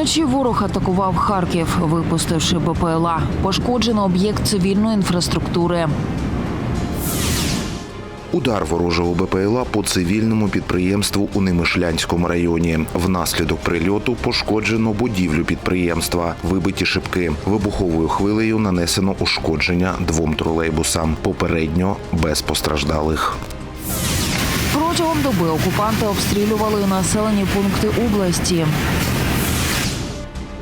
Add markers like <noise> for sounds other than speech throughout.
Вночі ворог атакував Харків, випустивши БПЛА. Пошкоджено об'єкт цивільної інфраструктури. Удар ворожого БПЛА по цивільному підприємству у Немишлянському районі. Внаслідок прильоту пошкоджено будівлю підприємства, вибиті шибки. Вибуховою хвилею нанесено ушкодження двом тролейбусам. Попередньо без постраждалих. Протягом доби окупанти обстрілювали населені пункти області.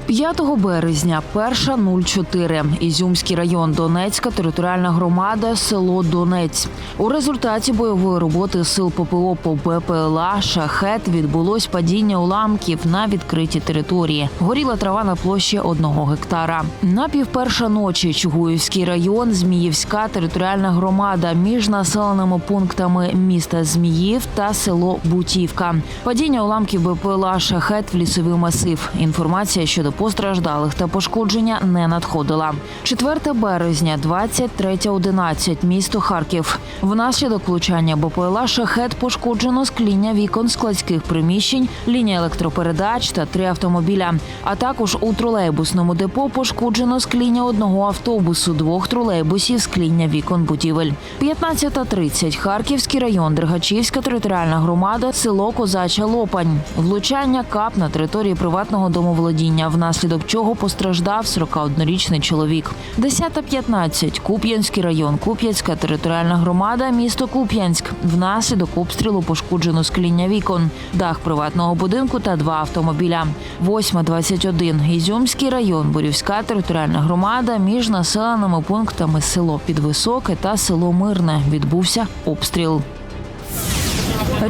5 березня, перша 04. Ізюмський район, Донецька територіальна громада, село Донець. У результаті бойової роботи сил ППО по БПЛА «Шахет» відбулось падіння уламків на відкритій території. Горіла трава на площі одного гектара. На півперша ночі Чугуївський район, Зміївська територіальна громада між населеними пунктами міста Зміїв та село Бутівка. Падіння уламків БПЛА «Шахет» в лісовий масив. Інформація щодо постраждалих та пошкодження не надходила. 4 березня, 23.11, місто Харків. Внаслідок влучання БПЛА «Шахет» пошкоджено скління вікон складських приміщень, лінія електропередач та три автомобіля. А також у тролейбусному депо пошкоджено скління одного автобусу, двох тролейбусів, скління вікон будівель. 15.30. Харківський район, Дергачівська територіальна громада, село Козача Лопань. Влучання кап на території приватного домоволодіння, внаслідок чого постраждав 41-річний чоловік. 10.15. Куп'янський район, Куп'янська територіальна громада, місто Куп'янськ. Внаслідок обстрілу пошкоджено скління вікон, дах приватного будинку та два автомобіля. 8.21. Ізюмський район, Борівська територіальна громада між населеними пунктами село Підвисоке та село Мирне. Відбувся обстріл.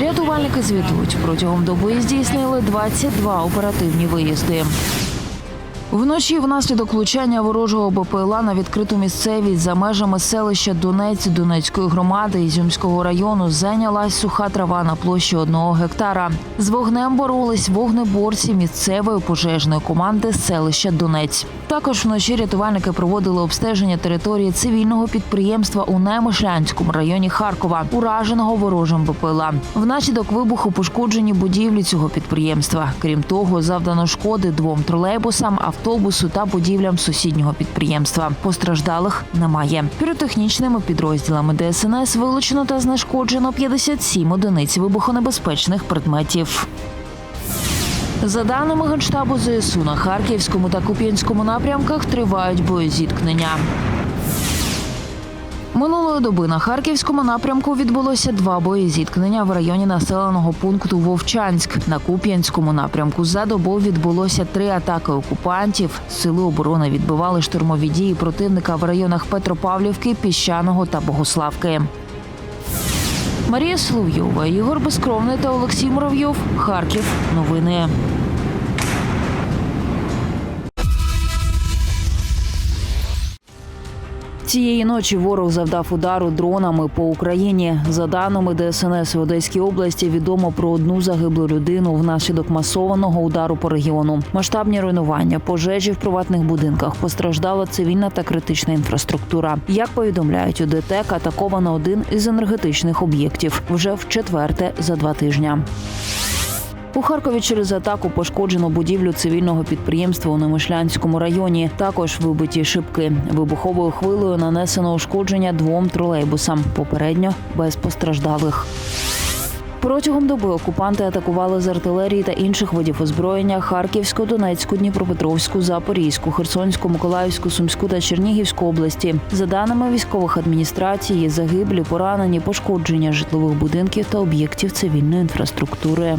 Рятувальники звітують, протягом доби здійснили 22 оперативні виїзди. Вночі внаслідок влучання ворожого БПЛА на відкриту місцевість за межами селища Донець Донецької громади Ізюмського району зайнялась суха трава на площі одного гектара. З вогнем боролись вогнеборці місцевої пожежної команди селища Донець. Також вночі рятувальники проводили обстеження території цивільного підприємства у Немишлянському районі Харкова, ураженого ворожим БПЛА. Внаслідок вибуху пошкоджені будівлі цього підприємства. Крім того, завдано шкоди двом тролейбусам, автобусу та будівлям сусіднього підприємства. Постраждалих немає. Піротехнічними підрозділами ДСНС вилучено та знешкоджено 57 одиниць вибухонебезпечних предметів. За даними Генштабу ЗСУ, на Харківському та Куп'янському напрямках тривають боєзіткнення. Минулої доби на харківському напрямку відбулося два боєзіткнення в районі населеного пункту Вовчанськ. На Куп'янському напрямку за добу відбулося три атаки окупантів. Сили оборони відбивали штурмові дії противника в районах Петропавлівки, Піщаного та Богославки. Марія Соловйова, Ігор Безкровний та Олексій Муравйов. Харків. Новини. Цієї ночі ворог завдав удару дронами по Україні. За даними ДСНС в Одеській області, відомо про одну загиблу людину внаслідок масованого удару по регіону. Масштабні руйнування, пожежі в приватних будинках постраждала цивільна та критична інфраструктура. Як повідомляють у ДТЕК, атаковано один із енергетичних об'єктів вже в четверте за два тижня. У Харкові через атаку пошкоджено будівлю цивільного підприємства у Немишлянському районі. Також вибиті шибки. Вибуховою хвилею нанесено ушкодження двом тролейбусам. Попередньо без постраждалих. Протягом доби окупанти атакували з артилерії та інших видів озброєння Харківську, Донецьку, Дніпропетровську, Запорізьку, Херсонську, Миколаївську, Сумську та Чернігівську області. За даними військових адміністрацій, загиблі, поранені, пошкодження житлових будинків та об'єктів цивільної інфраструктури.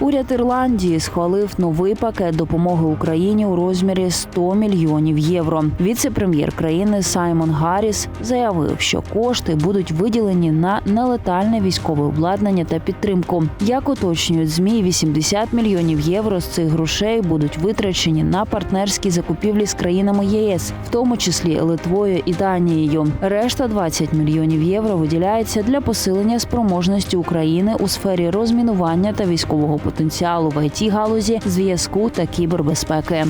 Уряд Ірландії схвалив новий пакет допомоги Україні у розмірі 100 мільйонів євро. Віце-прем'єр країни Саймон Гарріс заявив, що кошти будуть виділені на нелетальне військове обладнання та підтримку. Як уточнюють змі, 80 мільйонів євро з цих грошей будуть витрачені на партнерські закупівлі з країнами ЄС, в тому числі Литвою і Данією. Решта 20 мільйонів євро виділяється для посилення спроможності України у сфері розмінування та військового потенціалу в it галузі, зв'язку та кібербезпеки.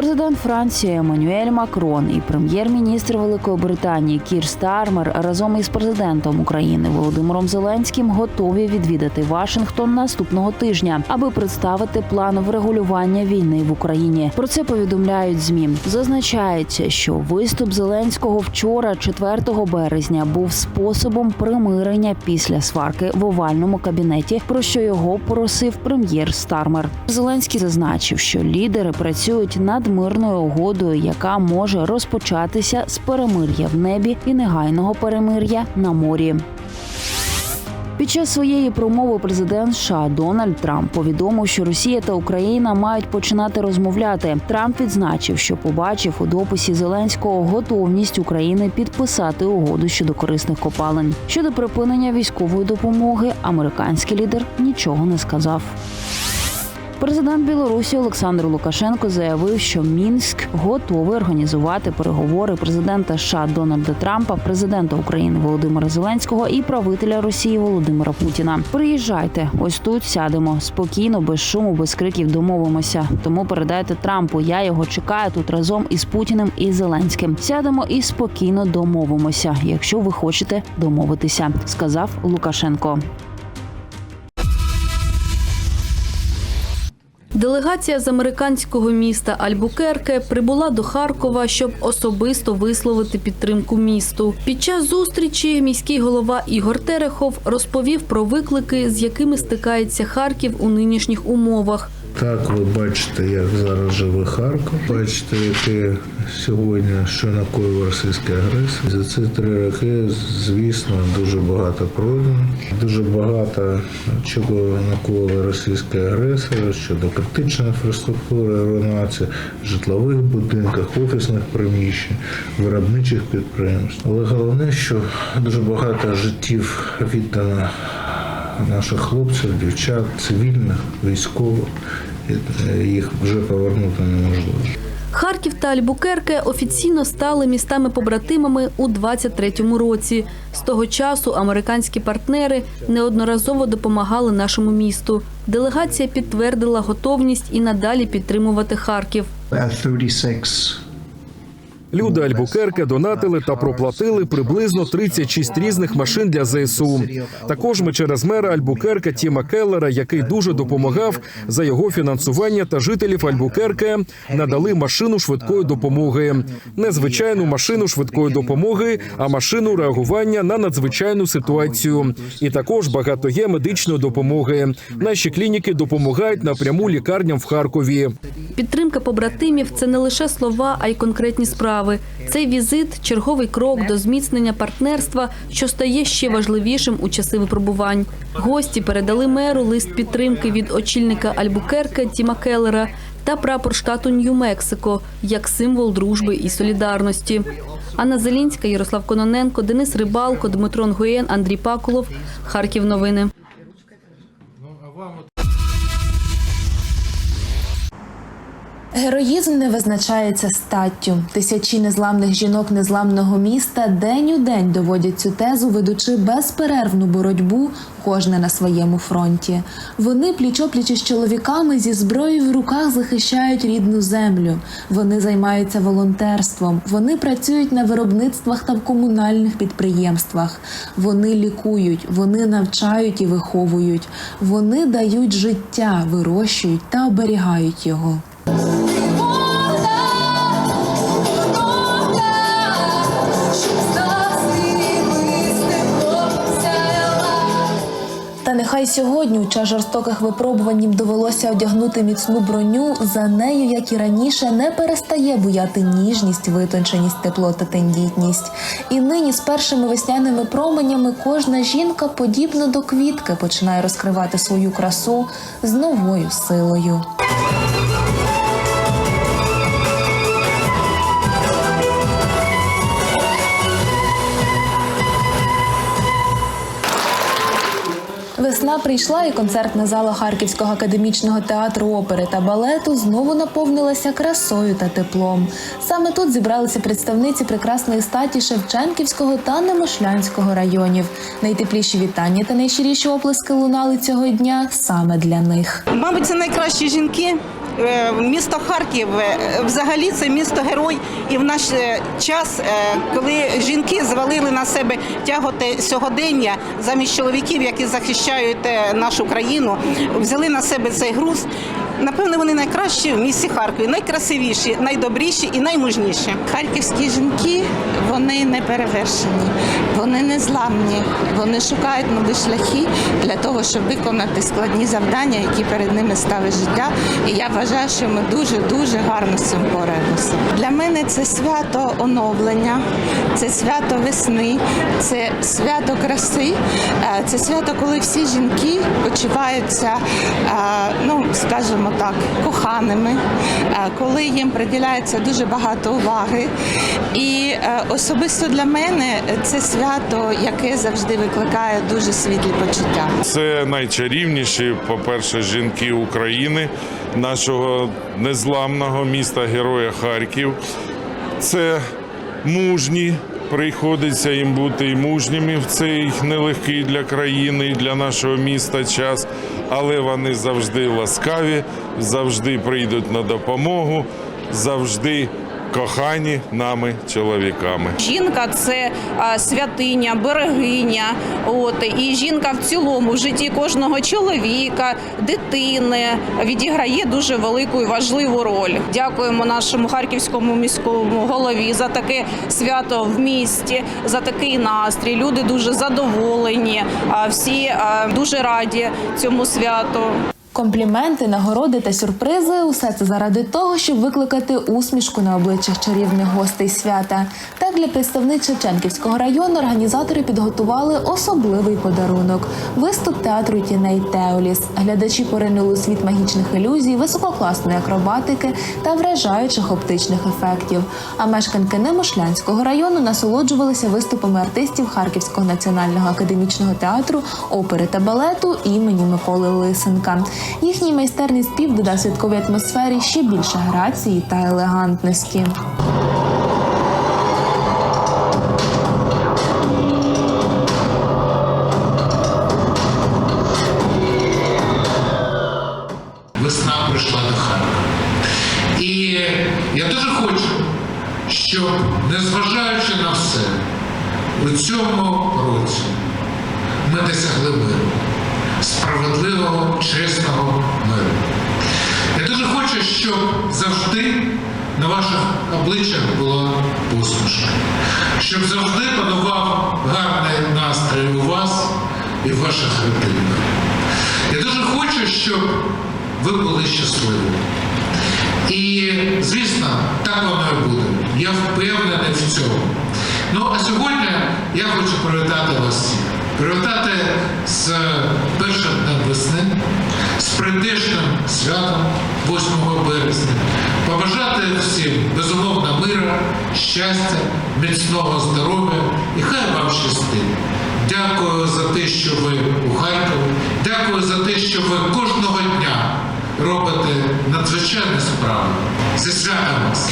Президент Франції Еммануель Макрон і прем'єр-міністр Великої Британії Кір Стармер разом із президентом України Володимиром Зеленським готові відвідати Вашингтон наступного тижня, аби представити план врегулювання війни в Україні. Про це повідомляють змі. Зазначається, що виступ Зеленського вчора, 4 березня, був способом примирення після сварки в овальному кабінеті, про що його просив прем'єр Стармер. Зеленський зазначив, що лідери працюють над мирною угодою, яка може розпочатися з перемир'я в небі і негайного перемир'я на морі. Під час своєї промови президент США Дональд Трамп повідомив, що Росія та Україна мають починати розмовляти. Трамп відзначив, що побачив у дописі Зеленського готовність України підписати угоду щодо корисних копалин. Щодо припинення військової допомоги, американський лідер нічого не сказав. Президент Білорусі Олександр Лукашенко заявив, що Мінськ готовий організувати переговори президента США Дональда Трампа, президента України Володимира Зеленського і правителя Росії Володимира Путіна. Приїжджайте, ось тут сядемо спокійно, без шуму, без криків домовимося. Тому передайте Трампу. Я його чекаю тут разом із Путіним і Зеленським. Сядемо і спокійно домовимося, якщо ви хочете домовитися, сказав Лукашенко. Делегація з американського міста Альбукерке прибула до Харкова, щоб особисто висловити підтримку місту. Під час зустрічі міський голова Ігор Терехов розповів про виклики, з якими стикається Харків у нинішніх умовах. Так, ви бачите, як зараз живе Харків. Бачите, яке сьогодні що накоїв російський агресор. За ці три роки, звісно, дуже багато пройдено. Дуже багато чого накоїли російські агресори щодо критичної інфраструктури, руйнації житлових будинків, офісних приміщень, виробничих підприємств. Але головне, що дуже багато життів віддано наших хлопців, дівчат, цивільних, військових. Е, Їх вже повернути неможливо. Харків та Альбукерке офіційно стали містами-побратимами у 23-му році. З того часу американські партнери неодноразово допомагали нашому місту. Делегація підтвердила готовність і надалі підтримувати Харків. At 36 Люди Альбукерке донатили та проплатили приблизно 36 різних машин для ЗСУ. Також ми через мера Альбукерке Тіма Келлера, який дуже допомагав за його фінансування та жителів Альбукерке, надали машину швидкої допомоги. Не звичайну машину швидкої допомоги, а машину реагування на надзвичайну ситуацію. І також багато є медичної допомоги. Наші клініки допомагають напряму лікарням в Харкові. Підтримка побратимів це не лише слова, а й конкретні справи. Цей візит черговий крок до зміцнення партнерства, що стає ще важливішим у часи випробувань. Гості передали меру лист підтримки від очільника Альбукерке Тіма Келлера та прапор штату Нью-Мексико як символ дружби і солідарності. Анна Зелінська, Ярослав Кононенко, Денис Рибалко, Дмитро Нгуєн, Андрій Пакулов. Харків новини. Героїзм не визначається статтю. Тисячі незламних жінок незламного міста день у день доводять цю тезу, ведучи безперервну боротьбу, кожне на своєму фронті. Вони пліч-опліч із чоловіками зі зброєю в руках захищають рідну землю. Вони займаються волонтерством. Вони працюють на виробництвах та в комунальних підприємствах. Вони лікують, вони навчають і виховують. Вони дають життя, вирощують та оберігають його. Нехай сьогодні, у час жорстоких випробувань, довелося одягнути міцну броню. За нею, як і раніше, не перестає буяти ніжність, витонченість, тепло та тендітність. І нині з першими весняними променями кожна жінка, подібно до квітки, починає розкривати свою красу з новою силою. Весна прийшла, і концертна зала Харківського академічного театру опери та балету знову наповнилася красою та теплом. Саме тут зібралися представниці прекрасної статі Шевченківського та Немишлянського районів. Найтепліші вітання та найщиріші оплески лунали цього дня саме для них. Мабуть, це найкращі жінки, Місто Харків е, взагалі це місто герой. І в наш е, час, е, коли жінки звалили на себе тяготи сьогодення замість чоловіків, які захищають е, нашу країну, взяли на себе цей груз. Напевно, вони найкращі в місті Харкові, найкрасивіші, найдобріші і наймужніші. Харківські жінки вони не перевершені, вони не зламні, вони шукають нові шляхи для того, щоб виконати складні завдання, які перед ними ставить життя. І я вважаю, що ми дуже дуже гарно з цим боремося. Для мене це свято оновлення, це свято весни, це свято краси, е, це свято, коли всі жінки почуваються, е, ну скажімо так, коханими, е, коли їм приділяється дуже багато уваги. І е, особисто для мене це свято, яке завжди викликає дуже світлі почуття. Це найчарівніші, по-перше, жінки України, нашого незламного міста Героя Харків. Це мужні. Приходиться їм бути і мужніми в цей нелегкий для країни і для нашого міста час, але вони завжди ласкаві, завжди прийдуть на допомогу, завжди кохані нами чоловіками. Жінка це святиня, берегиня. От і жінка в цілому в житті кожного чоловіка, дитини відіграє дуже велику і важливу роль. Дякуємо нашому харківському міському голові за таке свято в місті, за такий настрій. Люди дуже задоволені. А всі дуже раді цьому святу. Компліменти, нагороди та сюрпризи усе це заради того, щоб викликати усмішку на обличчях чарівних гостей свята. Так для представниць Шевченківського району організатори підготували особливий подарунок виступ театру тіней Теоліс. Глядачі поринули світ магічних ілюзій, висококласної акробатики та вражаючих оптичних ефектів. А мешканки Немишлянського району насолоджувалися виступами артистів Харківського національного академічного театру, опери та балету імені Миколи Лисенка. Їхній майстерний спів додав святковій атмосфері ще більше грації та елегантності. Прийшла до Харкова. І я дуже хочу, щоб, незважаючи на все, у цьому році ми досягли миру, справедливого, чесного миру. Я дуже хочу, щоб завжди на ваших обличчях була посмішка, щоб завжди панував гарний настрій у вас і в ваших родинах. Я дуже хочу, щоб ви були щасливі. І, звісно, так воно і буде. Я впевнений в цьому. Ну, а сьогодні я хочу привітати вас всіх. Привітати з першим днем весни, з прийдешним святом 8 березня. Побажати всім безумовно мира, щастя, міцного здоров'я і хай вам щастить. Дякую за те, що ви у Харкові. Дякую за те, що ви кожного дня робите надзвичайні справи. Зі святом вас!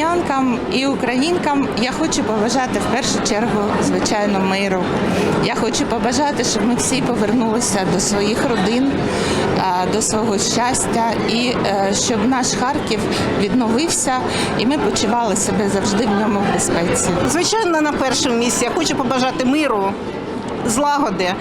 Харків'янкам і українкам я хочу побажати в першу чергу, звичайно, миру. Я хочу побажати, щоб ми всі повернулися до своїх родин, до свого щастя, і е, щоб наш Харків відновився, і ми почували себе завжди в ньому в безпеці. Звичайно, на першому місці я хочу побажати миру, злагоди,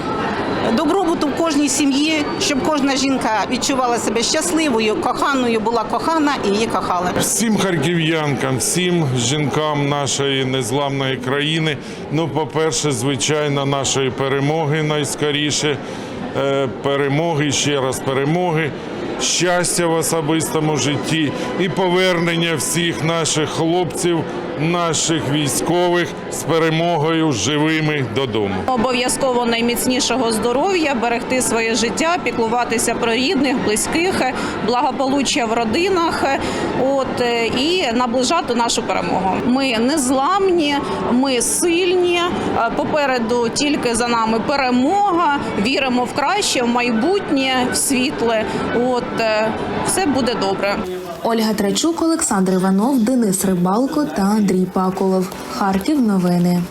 добробуту в кожній сім'ї, щоб кожна жінка відчувала себе щасливою, коханою, була кохана і її кохала. Всім харків'янкам, всім жінкам нашої незламної країни. Ну, по-перше, звичайно, нашої перемоги найскоріше. Е, Перемоги, ще раз перемоги, щастя в особистому житті і повернення всіх наших хлопців наших військових з перемогою живими додому. Обов'язково найміцнішого здоров'я, берегти своє життя, піклуватися про рідних, близьких, благополуччя в родинах, от е, і наближати нашу перемогу. Ми незламні, ми сильні. е, Попереду тільки за нами перемога. Віримо в краще, в майбутнє, в світле. От все буде добре. Ольга Трачук, Олександр Іванов, Денис Рибалко та Андрій Паколов. Харків. Новини.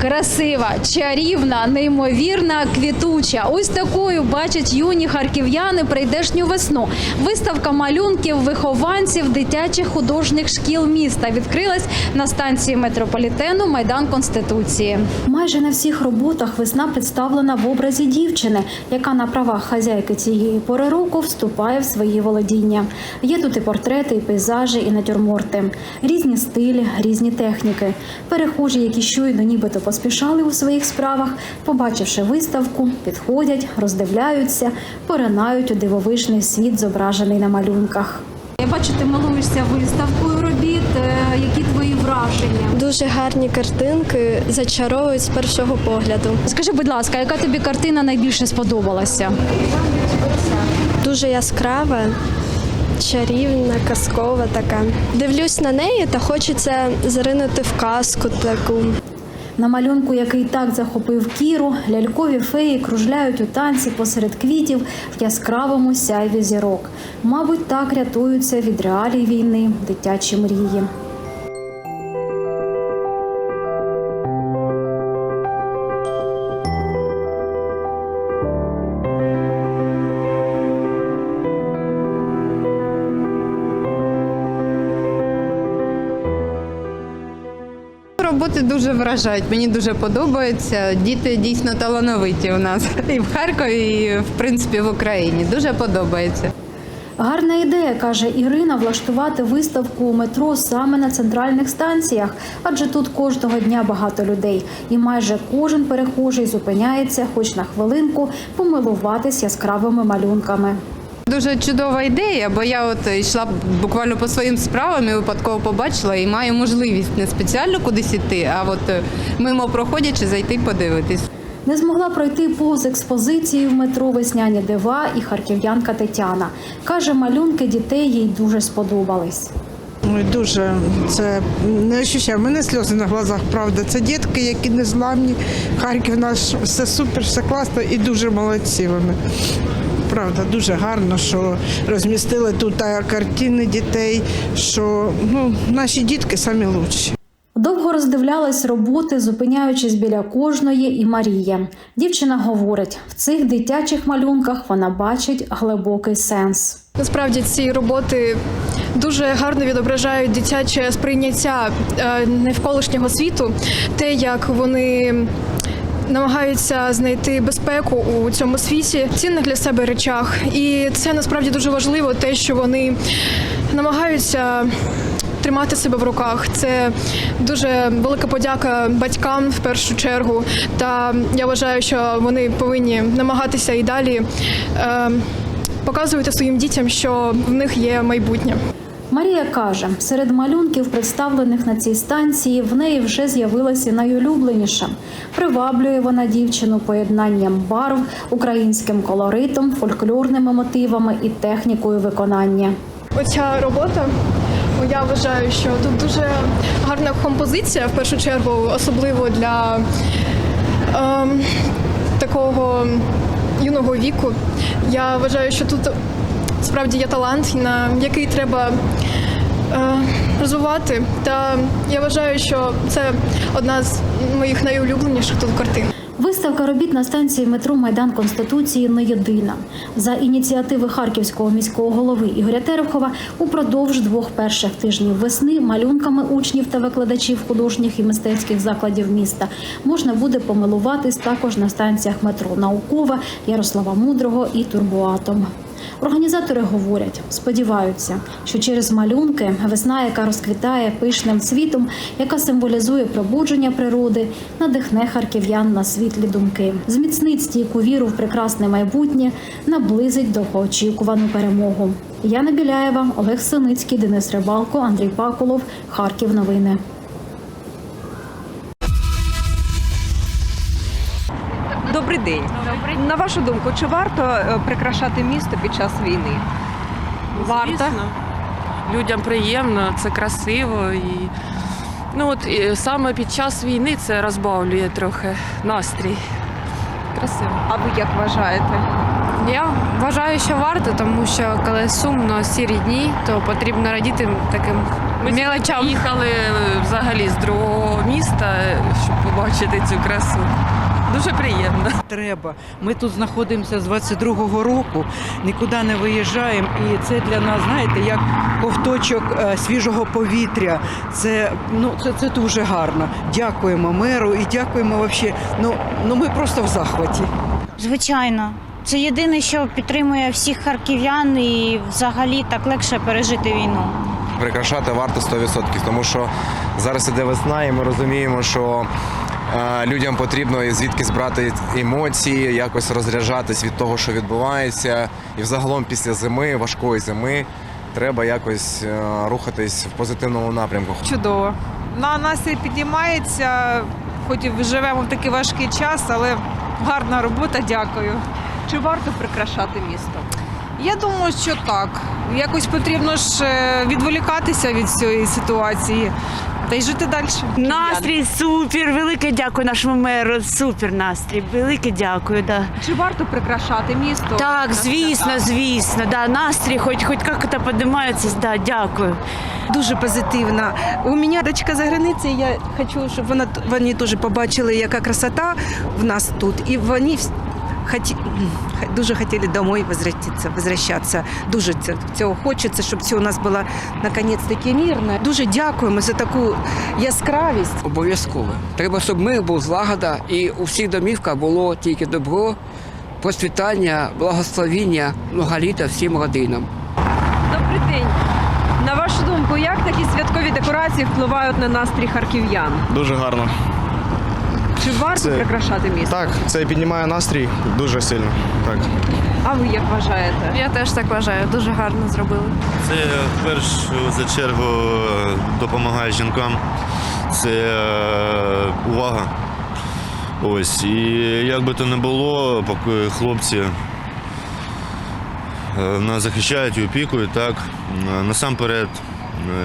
Красива, чарівна, неймовірна, квітуча. Ось такою бачать юні харків'яни прийдешню весну. Виставка малюнків вихованців дитячих художніх шкіл міста відкрилась на станції метрополітену Майдан Конституції. Майже на всіх роботах весна представлена в образі дівчини, яка на правах хазяйки цієї пори року вступає в свої володіння. Є тут і портрети, і пейзажі, і натюрморти, різні стилі, різні техніки. Перехожі, які щойно нібито поспішали у своїх справах, побачивши виставку, підходять, роздивляються, поринають у дивовижний світ, зображений на малюнках. Я бачу, ти милуєшся виставкою робіт. Е, Які твої враження? Дуже гарні картинки зачаровують з першого погляду. Скажи, будь ласка, яка тобі картина найбільше сподобалася? Дуже яскрава, чарівна, казкова така. Дивлюсь на неї та хочеться заринути в казку таку. На малюнку, який так захопив Кіру, лялькові феї кружляють у танці посеред квітів в яскравому сяйві зірок. Мабуть, так рятуються від реалій війни дитячі мрії. Роботи дуже вражають. Мені дуже подобається. Діти дійсно талановиті у нас <laughs> і в Харкові, і в принципі в Україні. Дуже подобається. Гарна ідея, каже Ірина, влаштувати виставку у метро саме на центральних станціях, адже тут кожного дня багато людей, і майже кожен перехожий зупиняється, хоч на хвилинку, помилуватись яскравими малюнками. Дуже чудова ідея, бо я от йшла буквально по своїм справам і випадково побачила і маю можливість не спеціально кудись іти, а от е, мимо проходячи зайти подивитись. Не змогла пройти повз експозиції в метро весняні дива і харків'янка Тетяна. Каже, малюнки дітей їй дуже сподобались. Ой, дуже це не ощущаю. У мене сльози на глазах, правда. Це дітки, які незламні. Харків наш все супер, все класно і дуже молодці вони. Правда, дуже гарно, що розмістили тут картини дітей, що ну, наші дітки самі лучші. Довго роздивлялась роботи, зупиняючись біля кожної, і Марія. Дівчина говорить, в цих дитячих малюнках вона бачить глибокий сенс. Насправді ці роботи дуже гарно відображають дитяче сприйняття е, навколишнього світу, те, як вони намагаються знайти безпеку у цьому світі, цінних для себе речах. І це насправді дуже важливо, те, що вони намагаються. Тримати себе в руках це дуже велика подяка батькам в першу чергу. Та я вважаю, що вони повинні намагатися і далі е, показувати своїм дітям, що в них є майбутнє. Марія каже, серед малюнків, представлених на цій станції, в неї вже з'явилася найулюбленіша. Приваблює вона дівчину поєднанням барв, українським колоритом, фольклорними мотивами і технікою виконання. Оця робота. Я вважаю, що тут дуже гарна композиція, в першу чергу, особливо для ем, такого юного віку. Я вважаю, що тут справді є талант, на який треба е, розвивати. Та я вважаю, що це одна з моїх найулюбленіших тут картин. Виставка робіт на станції метро Майдан Конституції не єдина. За ініціативи харківського міського голови Ігоря Терехова упродовж двох перших тижнів весни малюнками учнів та викладачів художніх і мистецьких закладів міста можна буде помилуватись також на станціях метро Наукова, Ярослава Мудрого і Турбоатом. Організатори говорять, сподіваються, що через малюнки весна, яка розквітає пишним цвітом, яка символізує пробудження природи, надихне харків'ян на світлі думки, зміцнить стійку віру в прекрасне майбутнє, наблизить довгоочікувану перемогу. Яна Біляєва, Олег Синицький, Денис Рибалко, Андрій Паколов, Харків. Новини. Добрий день. На вашу думку, чи варто е, прикрашати місто під час війни? Варто. Людям приємно, це красиво і ну от і саме під час війни це розбавлює трохи настрій. Красиво. А ви як вважаєте? Я вважаю, що варто, тому що коли сумно сірі дні, то потрібно радіти таким Ми мелочам. їхали е, взагалі з другого міста, щоб побачити цю красу. Дуже приємно. Треба. Ми тут знаходимося з 22-го року, нікуди не виїжджаємо, і це для нас, знаєте, як ковточок е, свіжого повітря. Це ну це, це дуже гарно. Дякуємо меру і дякуємо вообще. Ну ну ми просто в захваті. Звичайно, це єдине, що підтримує всіх харків'ян і взагалі так легше пережити війну. Прикрашати варто 100%, тому що зараз іде весна, і ми розуміємо, що людям потрібно звідки збрати емоції, якось розряджатись від того, що відбувається. І взагалом після зими, важкої зими, треба якось е, рухатись в позитивному напрямку. Чудово. На настрій піднімається, хоч і живемо в такий важкий час, але гарна робота, дякую. Чи варто прикрашати місто? Я думаю, що так. Якось потрібно ж е, відволікатися від цієї ситуації та й жити далі. Настрій супер, велике дякую нашому меру. Супер настрій, велике дякую. Да. Чи варто прикрашати місто? Так, звісно, звісно, да, настрій, хоч хоч як це піднімається, да, дякую. Дуже позитивно. У мене дочка за границею, я хочу, щоб вона, вони теж побачили, яка красота в нас тут. І вони хоті, дуже хотіли домой возвратитися, возвращатися. Дуже це- цього хочеться, щоб все у нас було наконець таки мирно. Дуже дякуємо за таку яскравість. Обов'язково. Треба, щоб мир був злагода і у всіх домівках було тільки добро, процвітання, благословіння, многоліта всім родинам. Добрий день. На вашу думку, як такі святкові декорації впливають на настрій харків'ян? Дуже гарно. Чи варто Це- прикрашати місто? Так, це піднімає настрій дуже сильно. Так. А ви як вважаєте? Я теж так вважаю, дуже гарно зробили. Це в першу за чергу допомагає жінкам. Це е, увага. Ось. І як би то не було, поки хлопці е, нас захищають і опікують, так. е, Насамперед, е,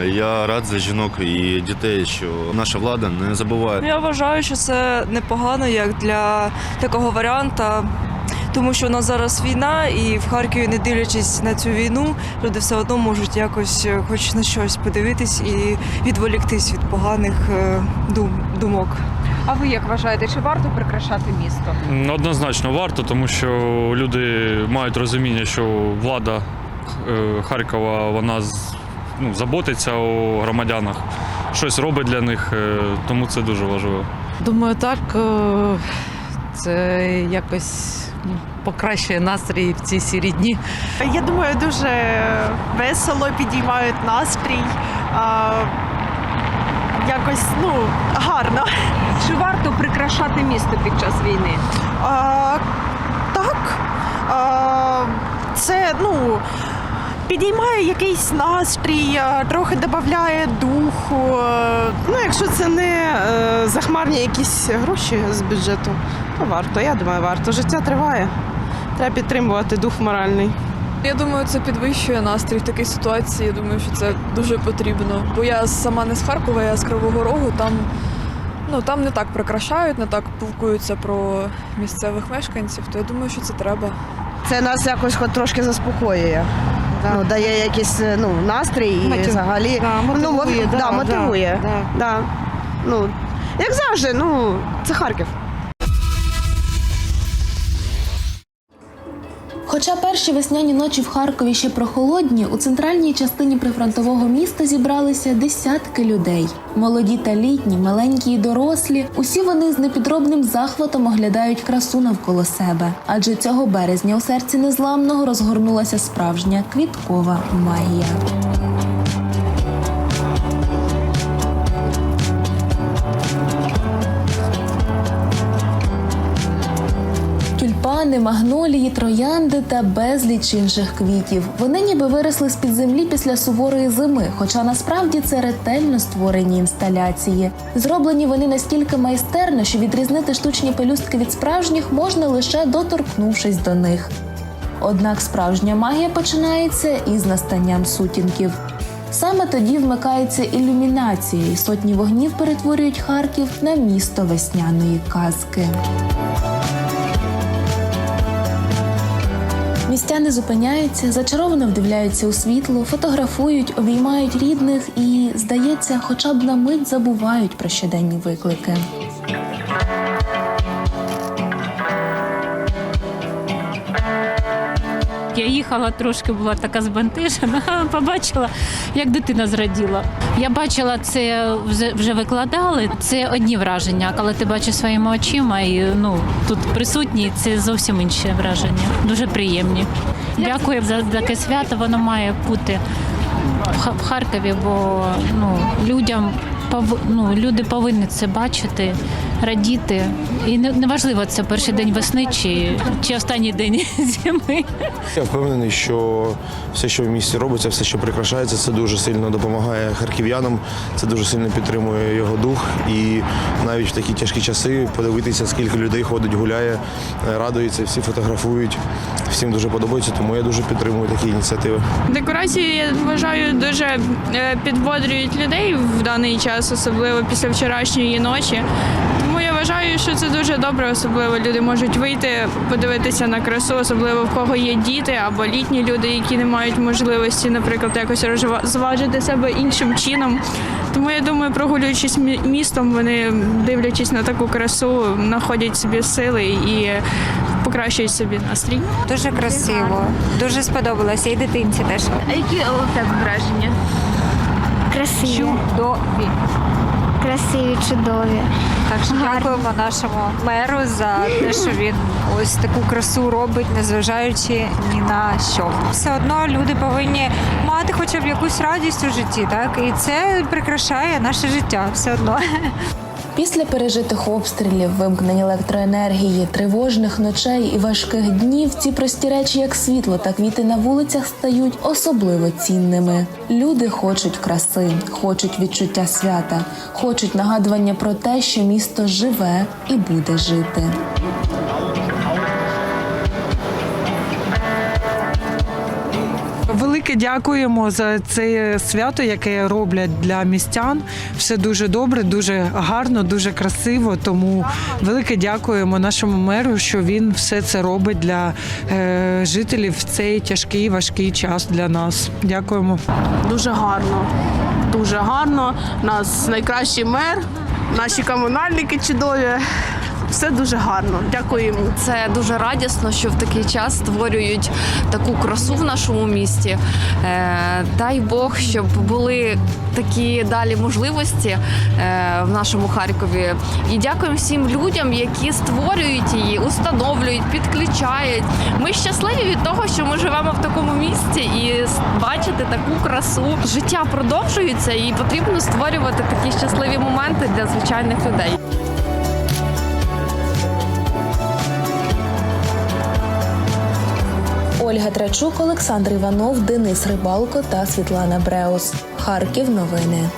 я рад за жінок і дітей, що наша влада не забуває. Я вважаю, що це непогано як для такого варіанта, тому що у нас зараз війна, і в Харкові, не дивлячись на цю війну, люди все одно можуть якось, е, хоч на щось подивитись і відволіктись від поганих е, дум, думок. А ви як вважаєте, чи варто прикрашати місто? Однозначно варто, тому що люди мають розуміння, що влада е, Харкова вона з- ну, заботиться о громадянах, щось робить для них, е, тому це дуже важливо. Думаю, так е, це якось ну, покращує настрій в ці сірі дні. Я думаю, дуже весело підіймають настрій. А, якось ну, гарно. Чи варто прикрашати місто під час війни? А, так. А, це ну, підіймає якийсь настрій, трохи додає духу. Ну, якщо це не е, захмарні якісь гроші з бюджету, то варто. Я думаю, варто. Життя триває. Треба підтримувати дух моральний. Я думаю, це підвищує настрій в такій ситуації. Я думаю, що це дуже потрібно. Бо я сама не з Харкова, я з Кривого Рогу. Там, ну, там не так прикрашають, не так пілкуються про місцевих мешканців, то я думаю, що це треба. Це нас якось хоч трошки заспокоює. Ну, дає якийсь ну, настрій і Мотив- взагалі Да, ну, мотивує, ну, да, да, да, мотивує. да. Да. Ну, як завжди, ну, це Харків. Перші весняні ночі в Харкові ще прохолодні, у центральній частині прифронтового міста зібралися десятки людей. Молоді та літні, маленькі і дорослі. Усі вони з непідробним захватом оглядають красу навколо себе. Адже цього березня у серці незламного розгорнулася справжня квіткова магія. Тюльпани, магнолії, троянди та безліч інших квітів. Вони ніби виросли з під землі після суворої зими, хоча насправді це ретельно створені інсталяції. Зроблені вони настільки майстерно, що відрізнити штучні пелюстки від справжніх можна лише доторкнувшись до них. Однак справжня магія починається із настанням сутінків. Саме тоді вмикається ілюмінація, і сотні вогнів перетворюють Харків на місто весняної казки. Містяни зупиняються, зачаровано вдивляються у світло, фотографують, обіймають рідних і, здається, хоча б на мить забувають про щоденні виклики. Я їхала трошки, була така збентежена, <laughs> побачила, як дитина зраділа. Я бачила це вже, викладали. Це одні враження. Коли ти бачиш своїми очима і ну тут присутні, це зовсім інші враження. Дуже приємні. Дякую за таке свято. Воно має бути в Ха- в Харкові, бо ну людям ну, люди повинні це бачити, радіти. І неважливо, це перший день весни чи, чи останній день <laughs> зими. Я впевнений, що все, що в місті робиться, все, що прикрашається, це дуже сильно допомагає харків'янам, це дуже сильно підтримує його дух. І навіть в такі тяжкі часи подивитися, скільки людей ходить, гуляє, радується, всі фотографують. Всім дуже подобається, тому я дуже підтримую такі ініціативи. Декорації, я вважаю, дуже е, підбодрюють людей в даний час, особливо після вчорашньої ночі. Вважаю, що це дуже добре, особливо люди можуть вийти, подивитися на красу, особливо в кого є діти або літні люди, які не мають можливості, наприклад, якось розва- зважити себе іншим чином. Тому я думаю, прогулюючись містом, вони, дивлячись на таку красу, знаходять собі сили і покращують собі настрій. Дуже красиво, дуже сподобалося і дитинці теж. А які у тебе враження? Красиві. Чудові. Красиві, чудові. Так що дякуємо нашому меру за те, що він ось таку красу робить, незважаючи ні на що. Все одно люди повинні мати хоча б якусь радість у житті, так? І це прикрашає наше життя все одно. Після пережитих обстрілів, вимкнень електроенергії, тривожних ночей і важких днів ці прості речі, як світло та квіти на вулицях, стають особливо цінними. Люди хочуть краси, хочуть відчуття свята, хочуть нагадування про те, що місто живе і буде жити. Велике дякуємо за це свято, яке роблять для містян. Все дуже добре, дуже гарно, дуже красиво. Тому велике дякуємо нашому меру, що він все це робить для е, жителів в цей тяжкий важкий час для нас. Дякуємо. Дуже гарно. Дуже гарно. У нас найкращий мер, наші комунальники чудові. Все дуже гарно. Дякуємо. Це дуже радісно, що в такий час створюють таку красу в нашому місті. Е, дай Бог, щоб були такі далі можливості е, в нашому Харкові. І дякуємо всім людям, які створюють її, установлюють, підключають. Ми щасливі від того, що ми живемо в такому місті і бачити таку красу. Життя продовжується, і потрібно створювати такі щасливі моменти для звичайних людей. Ольга Трачук, Олександр Іванов, Денис Рибалко та Світлана Бреус. Харків новини.